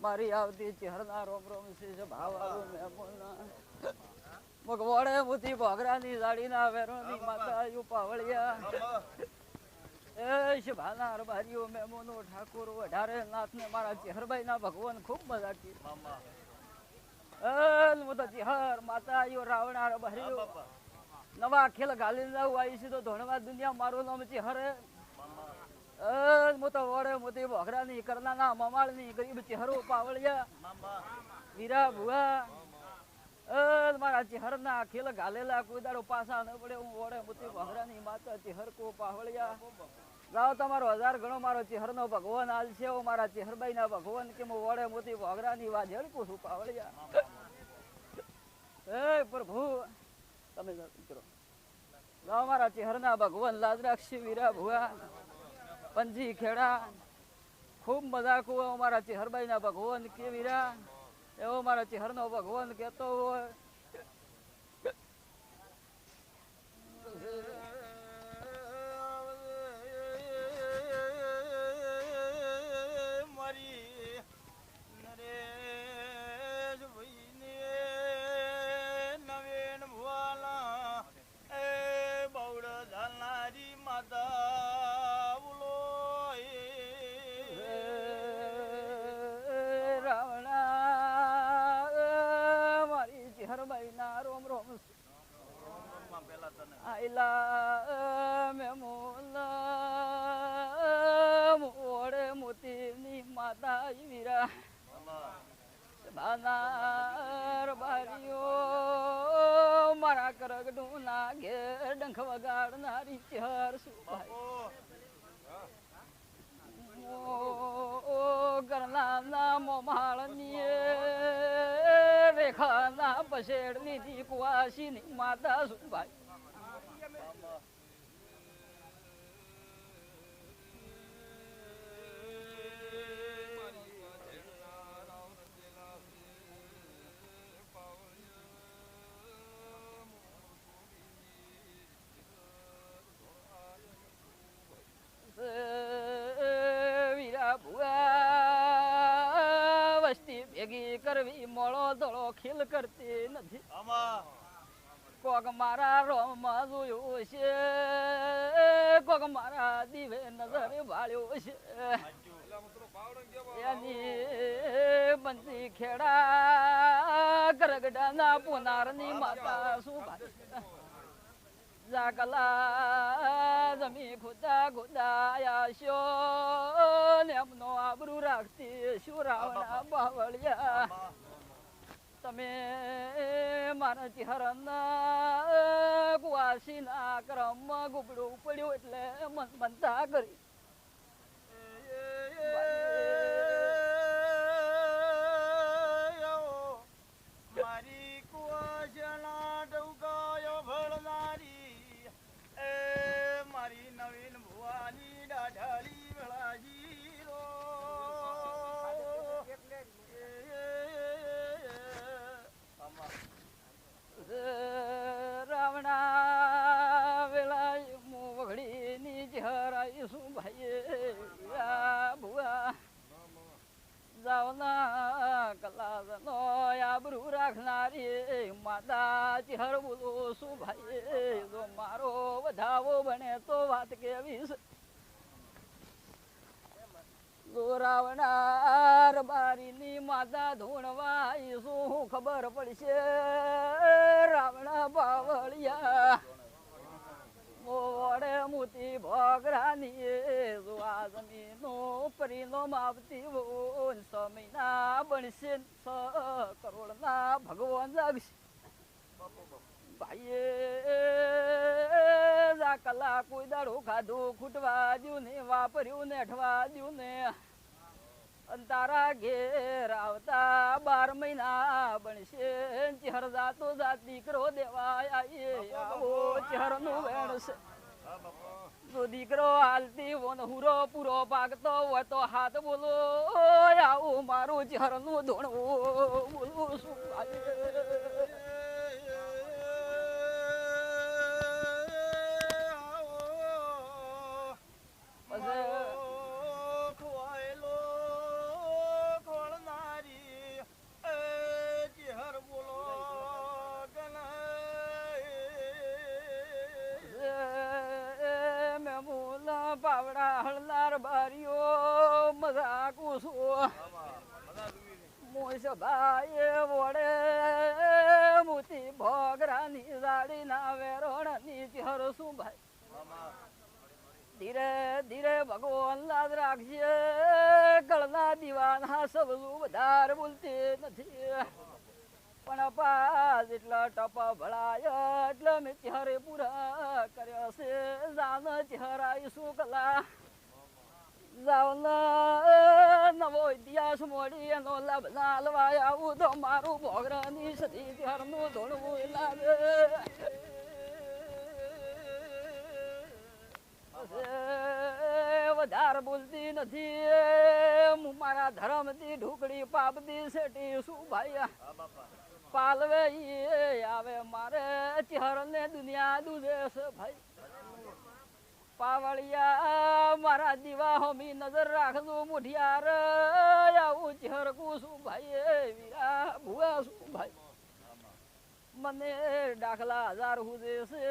મારી આવતી ચહેરના રોમ રોમ છે ભાવ આવો મેમોના મગવાડે મુતી ભોગરાની વેરોની માતા યુ પાવળિયા. એ શભાના અરબારીઓ મેમોનો ઠાકોર વઢારે નાથને મારા ચેહરબાઈના ભગવાન ખૂબ મજા કી એ મોતા ચેહર માતા યુ રાવણા અરબારીઓ નવા ખેલ ગાલી જાવ આવી છે તો ધોણવા દુનિયા મારું નામ ચેહરે. મોતા વડે મોતી ભોગરાની કરનાના મમાળની ગરીબ ચેહરો પાવળિયા. વીરા ભુવા. મારા ચહેરના ખેલ ગાલેલા કોઈ દાડો ન પડે. હું વડે મોતી ભોગરાની માતા ચેહર કો પાવળિયા. ગાવ તમારો હજાર ગણો મારો ચહેરનો ભગવાન હાલ છે. મારા મારા ચેહરબાઈના ભગવાન કે હું વડે મોતી ભોગરાની વાજળ છું, પાવળિયા. એ પ્રભુ. તમે કરો ગાવ મારા ચહેરના ભગવાન રાખશે વીરા ભુવા. પંજી ખેડા. ખૂબ મજાક હોય અમારા ચિહરબાઈના ભગવાન કેવીરા એવો મારા ચિહરનો ભગવાન કહેતો હોય. ચેહરબાઈના રોમ મોડે મોતીની માતા વીરા. બાનાર બારીઓ મારા કરગડું ના ઘેર ડંખ વગાડનારી ચહર સુભાઈ. ઓ મોમાળની રેખાના પસેડની દી કુવાસીની માતા સુભાઈ કરવી મોળો દળો ખીલ કરતી નથી. કોક મારા રોમમાં જોયું છે કોક મારા દીવે નજર વાળ્યો છે એની બંસી ખેડા કરગડાના પુનારની માતા શું જાકલા જમી ખુદા ખુદાયા શો ને એમનો આબરૂ રાખતી શું રાવણા બાવળિયા તમે મારા ચહેરાના કુવાસીના ક્રમ ગુબડું પડ્યું એટલે મન મનતા કરી શું ભાઈ ભુવા જાવના કલાસનો આબરૂ રાખનારી માતા ચહેર બોલો શું ભાઈ જો મારો વધાવો બને તો વાત કેવી છે રાવણા બારીની માતા ધૂણવા શું ખબર પડશે પરિનો આવતી ઓન સ મહિના બનશે ન સ કરોડના ભગવાન જાગશે ભાઈએ જા કલા કોઈ દાડો ખાધું ખૂટવા દ્યું ને વાપર્યું ને અઠવા દ્યું ને અંતારા ઘેર આવતા બાર મહિના બનશે ચહેર જાતો જાત દીકરો દેવા આવો ચહેરનું વેણશે જો દીકરો હાલતી વન હુરો પૂરો પાકતો હોય તો હાથ બોલો, આવું મારું ચહેરનું ધોણવું બોલું શું મોસભાઈ વડે મોતી ભોગરાની જાડી ના વેરણની ચહર શું ભાઈ? ધીરે ધીરે ભગવાન લાદ રાખજે. ગળના દીવાના સબલું વધારે બોલતી નથી. પણ અપા જેટલા ટપા ભળાયા, એટલે મેં ચહેરે પૂરા કર્યા છે. જાન ચહેરાઈ શું કલા? જાવના નવો ઇતિહાસ મોડી એનો લાભ ના લવાય આવું તો મારું ભોગરાની સતી ચહેરનું ધોળવું લાગે. વધારે બોલતી નથી હું મારા ધર્મથી ઢુકડી પાપતી સેટી શું ભાઈ. પાલવે આવે મારે ચહેરને દુનિયા દુધે ભાઈ. પાવળિયા મારા દીવા હોમી નજર રાખજો મુઠિયાર. આવું ચહેર શું ભાઈ વીરા ભુવા શું ભાઈ? મને દાખલા હજાર હુજે છે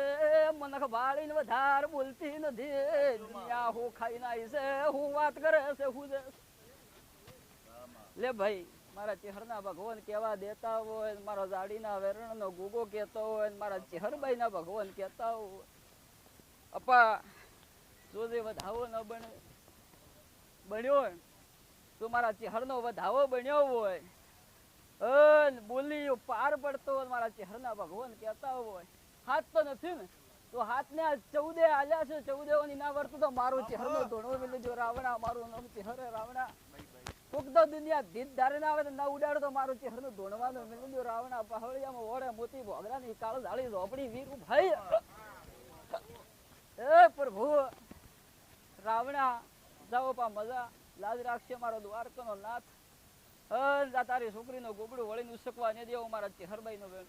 મનખ બાળીને વધાર બોલતી નથી. દુનિયા હું ખાઈ નાઈ છે, હું વાત કરે છે હુજે. લે ભાઈ, મારા ચહેરના ભગવાન કેવા દેતા હોય ને મારા જાડીના વેરણનો ગુગો કહેતો હોય ને મારા ચહેરબાઈના ભગવાન કહેતા હોય. અપા જોજે વધાવો ન બને બન્યો હોય તો મારા ચહેરનો વધાવો બન્યો હોય અન બોલી પાર પડતો મારા ચહેરના ભગવાન કહેતા હોય હાથ તો નથી ને? તો હાથને આ ચૌદે આલ્યા છે ચૌદેઓની ના વર્તું તો મારો ચહેરનો ધોણો મિલે જો રાવણા મારું નામ ચહેરે રાવણા. કોક તો દુનિયા દીદ ધારે ના આવે તો ના ઉડાડો તો મારું ચહેરનું ધોણવાનું મિલે જો રાવણા પહાડિયામાં ઓળે મોતી ભોગરાની કાળ ઝાળી ઝોપડી વીર ભાઈ. એ પ્રભુ. રાવણા જાઓ પા મજા. લાજ રાખશે મારો દ્વારકાનો નાથ. હન જા તારી છોકરીનો ગોબડું વળીને ઉસકવા ને દેવો મારા ચેહરબાઈનો વેણ.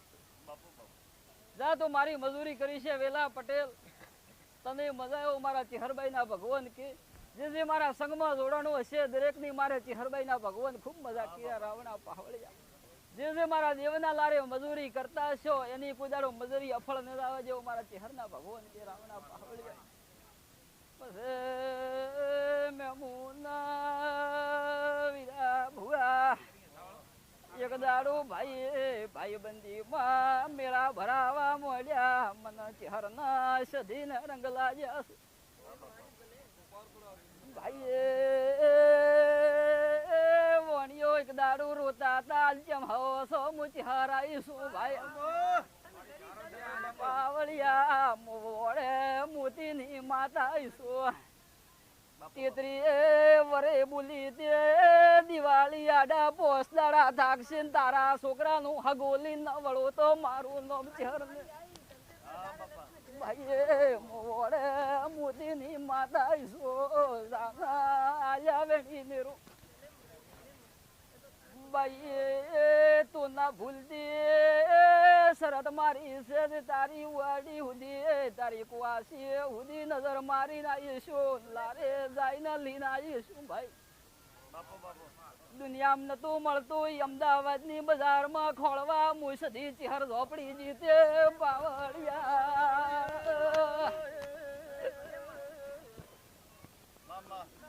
જા તો મારી મજૂરી કરી છે વેલા પટેલ. તને મજા આવ્યો મારા ચેહરબાઈના ભગવાન કે. જે જે મારા સંગમાં જોડાણું હશે દરેકની મારે ચેહરબાઈના ભગવાન ખૂબ મજા કર્યા રાવણા પાવળિયા. જે જે મારા દેવના લારે મજૂરી કરતા હશો એની પૂજારો મજૂરી અફળ ન આવે જેવો મારા ચેહરના ભગવાન કે રાવણા પાવળિયા. પછી મેમુના વીરા ભુવા એક દાડો ભાઈ ભાઈ બંદી માં મેળા ભરાવા મોડ્યા મન ચહેરના સધીને રંગ લાગ્યા. ભાઈ વણિયો એક દાડો રોતા તા જેમ હવો સો મુચી હરાઈશું ભાઈ પાવળિયા મોડે મોતીની માતા તેત્રી વરે બોલી તે દિવાળી આડા પોસદાડા થાકશે ને તારા છોકરાનું હગોલી ન વળો તો મારું નામ ચહેર ભાઈ મોડે મોતીની માતા ઈસો આયા વેણી મેરું બાઈ તું ના ભૂલતી શરત મારી છે તારી વાડી હુદી તારી કુવાસી હુદી નજર મારી ના ઈશું લારે જાય ને લી ના ઈશું ભાઈ. દુનિયામાં નતું મળતું અમદાવાદની બજારમાં ખોળવા મુસદી ચહેર ઝોપડી જીતે, પાવડિયા.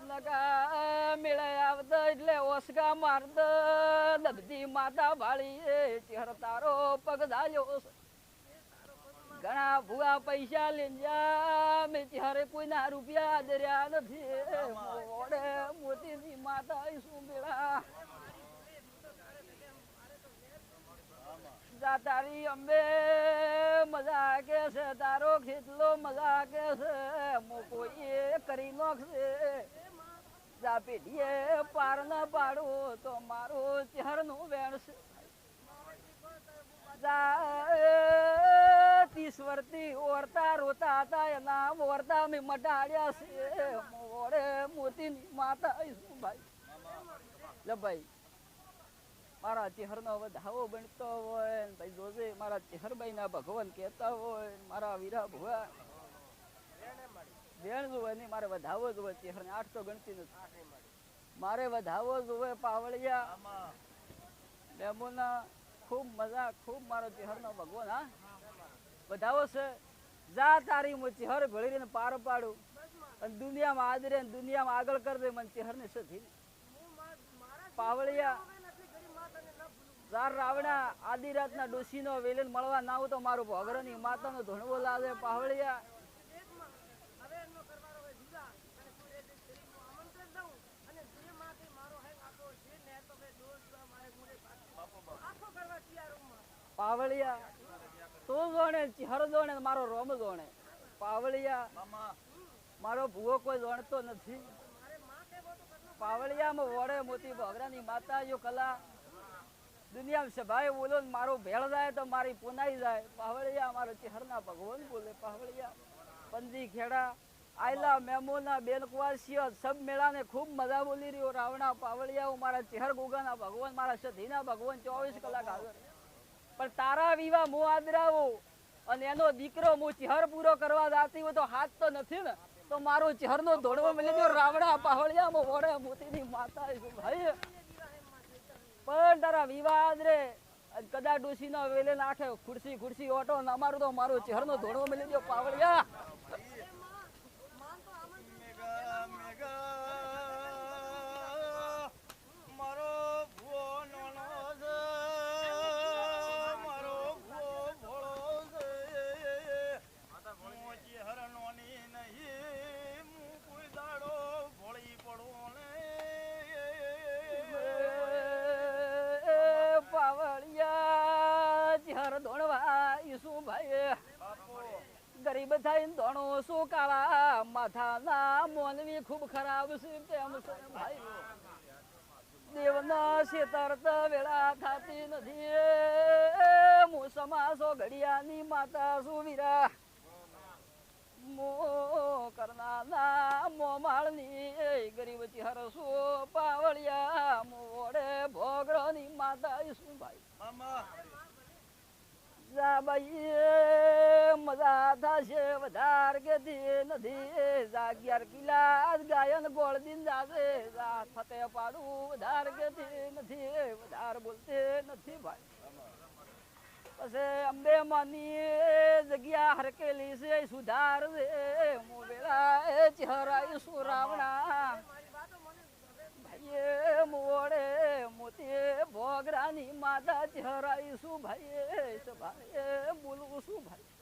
લગા મેળે આવતા એટલે ઓસગા મારદ દબધી માતા ભાળી ચહેર તારો પગ ધાલ્યો ઘણા ભૂવા પૈસા લઈને જા મેં ચહેરે કોઈના રૂપિયા દર્યા નથી. મોડે મોતીની માતા શું મેળા? તારી અંબે મજા કે છે, તારો ખેતલો મજા કે છે મો કોઈ કરી નાખશે. જા પાર ના પાડો તો મારો ચહેરનું વેણશે માતા ભાઈ. મારા ચહેરનો વધાવો બનતો હોય ભાઈ જોજે, મારા ચહેરભાઈ ના ભગવાન કહેતા હોય મારા વીરા ભુવા. વેણ જોવે નહીં, મારે વધાવો જોવે ચેહરને. ગણતી મારે વધાવો જોવે પાવળિયા. ડેમોના ખૂબ મજા, ખૂબ મારો ચેહરનો ભગવાન, હા. વધાવો છે. જા તારી હું ચેહર ભળીને પાર પાડું. અને દુનિયામાં આદરે દુનિયામાં આગળ કરી દે, મને ચેહરને સધી પાવળિયા. ઝાર રાવણા આદિ રાતના ડોસીનો વેલન મળવા ના આવું તો મારું ભોગરની માતાનો ધણવો લાવે પાવળિયા. પાવળિયા. તું જોણે, ચહેરો જોણે, મારો રોમ જોણે. પાવળિયા, મારો ભૂવો કોઈ જોણતો નથી. પાવળિયામાં વડે મોતી ભોગરાની માતા જો કલા. દુનિયામાં સભાએ બોલો મારો ભેળ જાય તો મારી પુનાઈ જાય. પાવળિયા, મારો ચહેરના ભગવાન બોલે, પાવળિયા. પંજી ખેડા, આયલા મેમોના બેનકવાસીઓ સબ મેળાને ખૂબ મજા બોલી રહ્યો. રાવણા પાવળિયા મારા ચહેર ગોગાના ભગવાન, મારા સધીના ભગવાન ચોવીસ કલાક હાજર. પણ તારા વિવા મો આદરાવો અને એનો દીકરો હું ચહેર પૂરો કરવા જાતી હોય તો હાથ તો નથી ને. તો મારો ચહેરનો ધોળવો મળી ગયો રાવણા, પાવળિયા મો વડે મોતીની માતા ભાઈ. પણ તારા વિવા રે કદા ડોસી નો વેલે નાખે, ખુરશી ખુરશી, ઓટો ને અમારું તો મારો ચહેરનો ધોળવો મળી ગયો પાવળિયા. થઈને ધોણો શું કાળા માથાના મોનવી ખૂબ ખરાબ છે તેમ ભાઈ દેવના શેતરત વેળા થતી નથી. હું સમાસો ઘડિયાની માતા સુવીરા. મો કરનાના મોમાળની ગરીબ ચહેરસો પાવળિયા, મોડે ભોગરોની માતા શું ભાઈ? મામા. જાબાઈએ મજા થશે વધાર કે નથી જાગ્યાર કિલ્લા ગાયન ગોળ દિન જાશે જા ફતે પાડું વધાર કે નથી વધાર બોલતે નથી ભાઈ પછી અંબે માની જગ્યા હરકેલી છે સુધાર છે મોવેલા એ ચહેરા શું રાવણા ભાઈએ મોડે મોતી ભોગરાની માતા જરાઈશું શું ભાઈ ભાઈ બોલું શું ભાઈ?